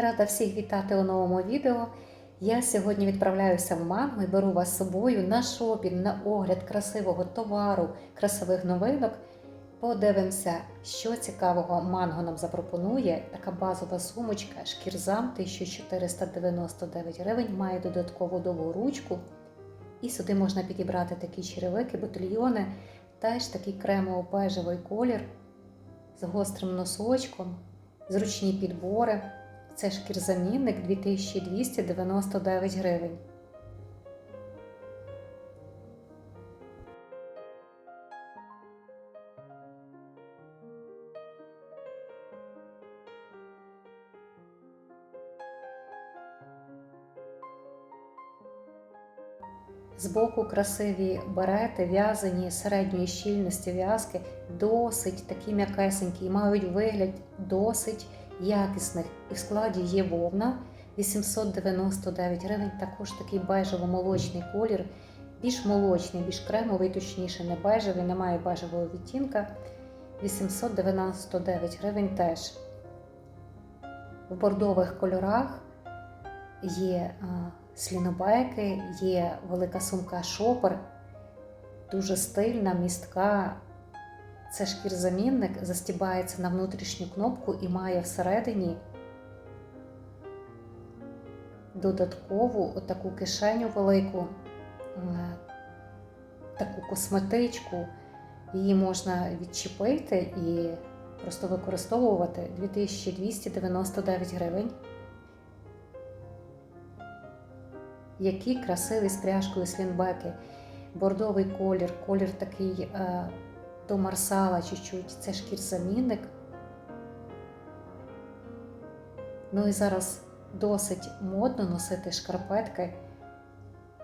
Рада всіх вітати у новому відео. Я сьогодні відправляюся в Манго і беру вас з собою на шопінг, на огляд красивого товару, красивих новинок. Подивимося, що цікавого Манго нам запропонує. Така базова сумочка шкірзам 1499 гривень, має додаткову довгу ручку. І сюди можна підібрати такі черевики, ботильйони, теж такий кремово-бежевий колір з гострим носочком, зручні підбори. Це шкірзамінник 2299 гривень. Збоку красиві берети, в'язані середньої щільності в'язки, досить такі м'якесенькі і мають вигляд досить якісних. І в складі є вовна 899 гривень, також такий бежево-молочний колір, більш молочний, більш кремовий, точніше, не бежевий, немає бежевого відтінка. 899 гривень теж. В бордових кольорах є слінобайки, є велика сумка шопер, дуже стильна, містка. Це шкірзамінник застібається на внутрішню кнопку і має всередині додаткову таку кишеню велику, е, таку косметичку. Її можна відчепити і просто використовувати 2299 гривень. Які красиві з пряжкою слінбеки. Бордовий колір, колір такий до марсала чуть-чуть. Це шкірзамінник. Ну і зараз досить модно носити шкарпетки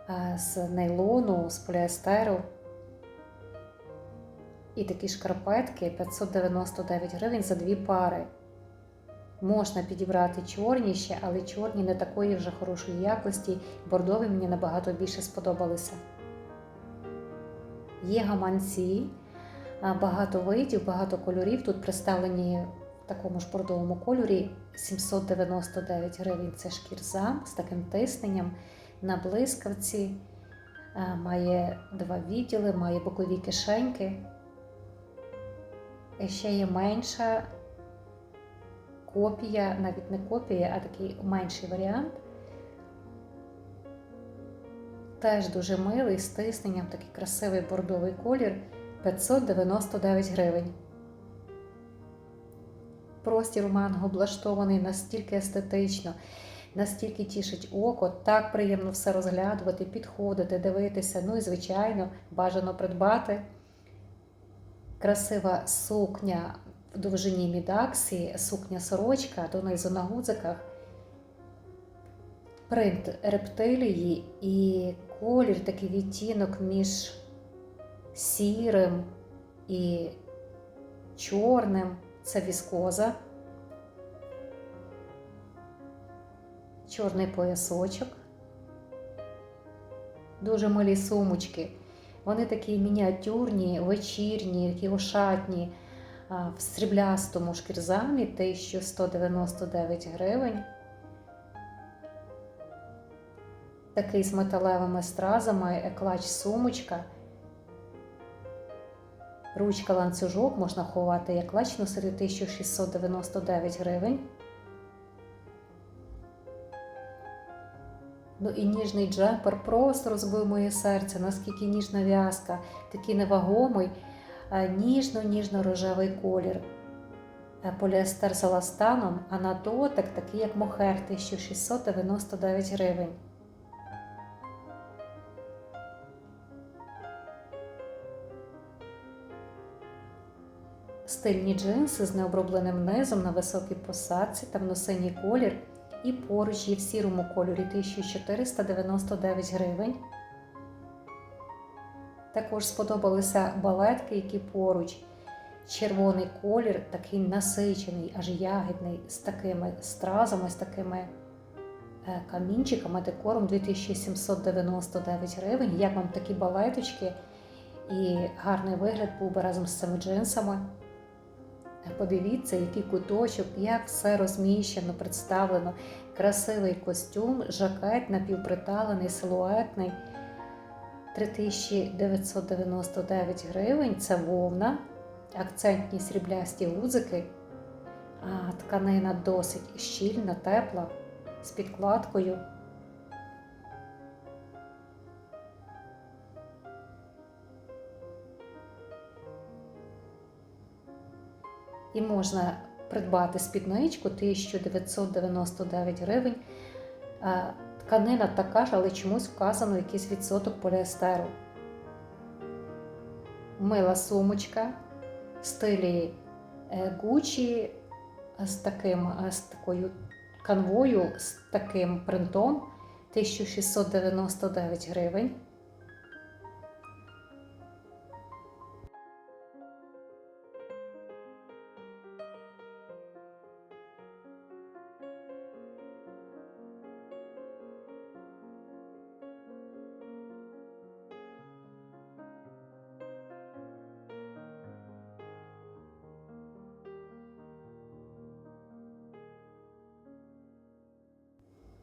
е, з нейлону, з поліестеру. І такі шкарпетки 599 гривень за дві пари. Можна підібрати чорні ще, але чорні не такої вже хорошої якості. Бордові мені набагато більше сподобалися. Є гаманці, багато видів, багато кольорів. Тут представлені в такому ж бордовому кольорі 799 гривень. Це шкірза з таким тисненням на блискавці. Має два відділи, має бокові кишеньки. І Ще є менша копія, навіть не копія, а такий менший варіант. Теж дуже милий, з тисненням, такий красивий бордовий колір 599 гривень. Простір у манго облаштований настільки естетично, настільки тішить око, так приємно все розглядувати, підходити, дивитися. Ну і, звичайно, бажано придбати. Красива сукня в довжині мідаксі, сукня сорочка, донизу на гудзиках, принт рептилії і колір, такий відтінок між сірим і чорним це віскоза, чорний поясочок, дуже милі сумочки. Вони такі мініатюрні, вечірні, такі ошатні в сріблястому шкірзамі 1199 гривень. Такий з металевими стразами, клач сумочка. Ручка ланцюжок можна ховати як клач носити 1699 гривень. Ну і ніжний джемпер просто розбив моє серце, наскільки ніжна в'язка, такий невагомий, ніжно-ніжно-рожевий колір. Поліестер з еластаном, а на дотик такий, як мохер 1699 гривень. Стильні джинси з необробленим низом на високій посадці та в носиній колір. І поруч є в сірому кольорі 1499 гривень. Також сподобалися балетки, які поруч. Червоний колір, такий насичений, аж ягідний, з такими стразами, з такими камінчиками, декором 2799 гривень. Як вам такі балеточки? І гарний вигляд був би разом з цими джинсами. Подивіться, який куточок, як все розміщено, представлено. Красивий костюм, жакет напівприталений, силуетний. 3999 гривень це вовна, акцентні сріблясті гудзики. А, тканина досить щільна, тепла, з підкладкою. І можна придбати спідничку 1999 гривень. Тканина така ж, але чомусь вказано якийсь відсоток поліестеру. Мила сумочка в стилі Gucci з таким з такою канвою, з таким принтом 1699 гривень.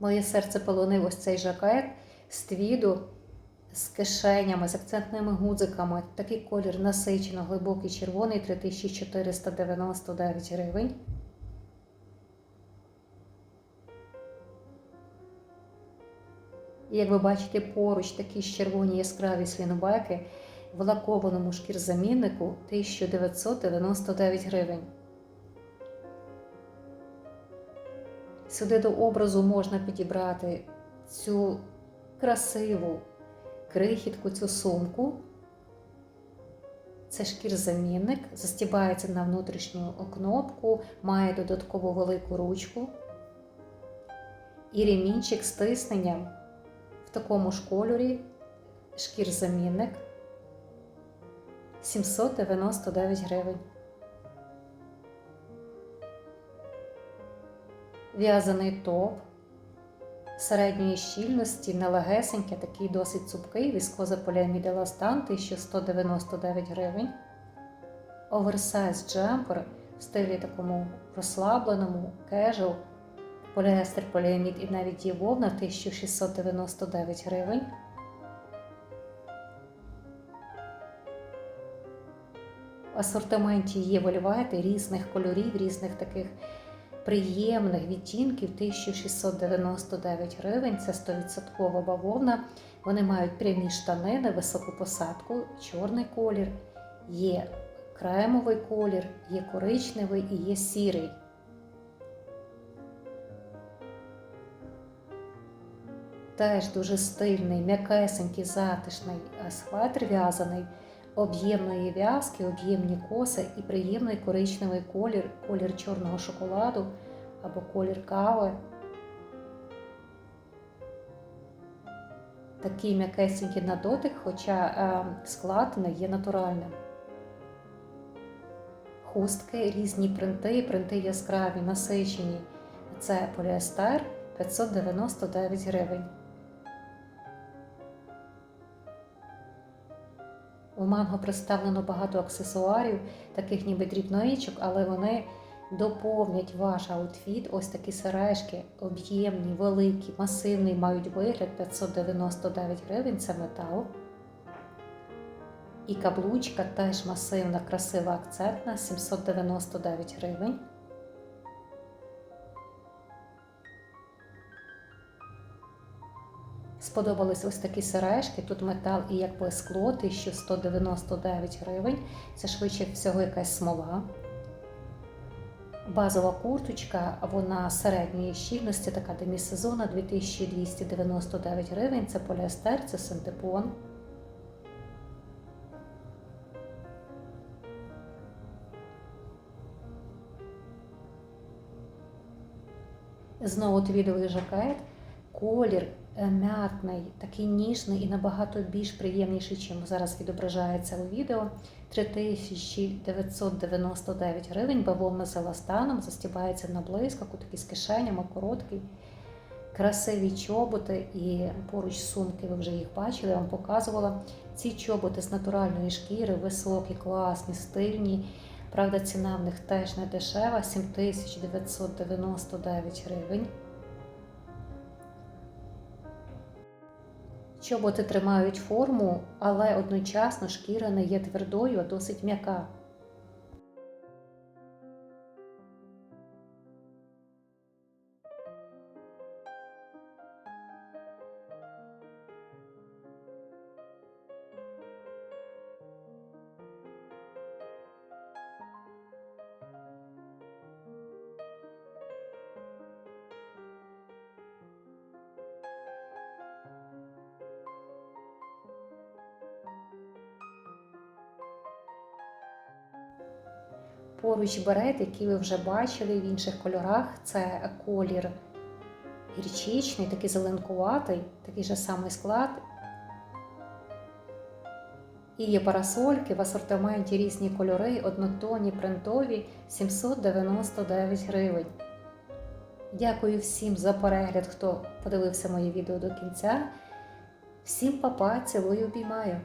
Моє серце полонив ось цей жакет з твіду, з кишенями, з акцентними гудзиками. Такий колір насичено, глибокий червоний 3499 гривень. Як ви бачите, поруч такі ж червоні яскраві слінобеки в лакованому шкірзаміннику 1999 гривень. Сюди до образу можна підібрати цю красиву крихітку, цю сумку. Це шкірзамінник, застібається на внутрішню кнопку, має додаткову велику ручку. І ремінчик з тисненням в такому ж кольорі шкірзамінник 799 гривень. В'язаний топ середньої щільності, нелегесенький, такий досить цупкий, віскоза поліамід еластан 1199 гривень. Оверсайз джемпер в стилі такому розслабленому, кежуал, поліестер, поліамід і навіть є вовна 1699 гривень. В асортименті є вольвети різних кольорів, різних таких приємних відтінків 1699 гривень. Це 100% бавовна. Вони мають прямі штанини, високу посадку, чорний колір, є кремовий колір, є коричневий і є сірий. Теж дуже стильний, м'якесенький, затишний схватр в'язаний об'ємної в'язки, об'ємні коси і приємний коричневий колір, колір чорного шоколаду або колір кави. Такий м'якесенький на дотик, хоча е, склад не є натуральним. Хустки, різні принти, принти яскраві, насичені. Це поліестер 599 гривень. У манго представлено багато аксесуарів, таких ніби дрібноїчок, але вони доповнять ваш аутфіт. Ось такі сережки, об'ємні, великі, масивні, мають вигляд 599 гривень це метал. І каблучка теж масивна, красива акцентна 799 гривень. Сподобались ось такі сережки. Тут метал і якби скло 1199 гривень. Це швидше всього якась смола. Базова курточка, вона середньої щільності, така демісезона 2299 гривень. Це поліестер, це синтепон. Знову твідовий жакет, колір м'ятний, такий ніжний і набагато більш приємніший, чим зараз відображається у відео. 3999 гривень, бавовна з еластаном, застібається на блискавку, такий з кишенями, короткий. Красиві чоботи і поруч сумки, ви вже їх бачили, я вам показувала. Ці чоботи з натуральної шкіри, високі, класні, стильні, Правда, ціна в них теж не дешева 7999 гривень. Чоботи тримають форму, але одночасно шкіра не є твердою, а досить м'яка. Поруч берет, який ви вже бачили в інших кольорах, це колір гірчичний, такий зеленкуватий, такий же самий склад. І є парасольки в асортименті різні кольори, однотонні, принтові 799 гривень. Дякую всім за перегляд, хто подивився моє відео до кінця. Всім папа, цілую, обіймаю!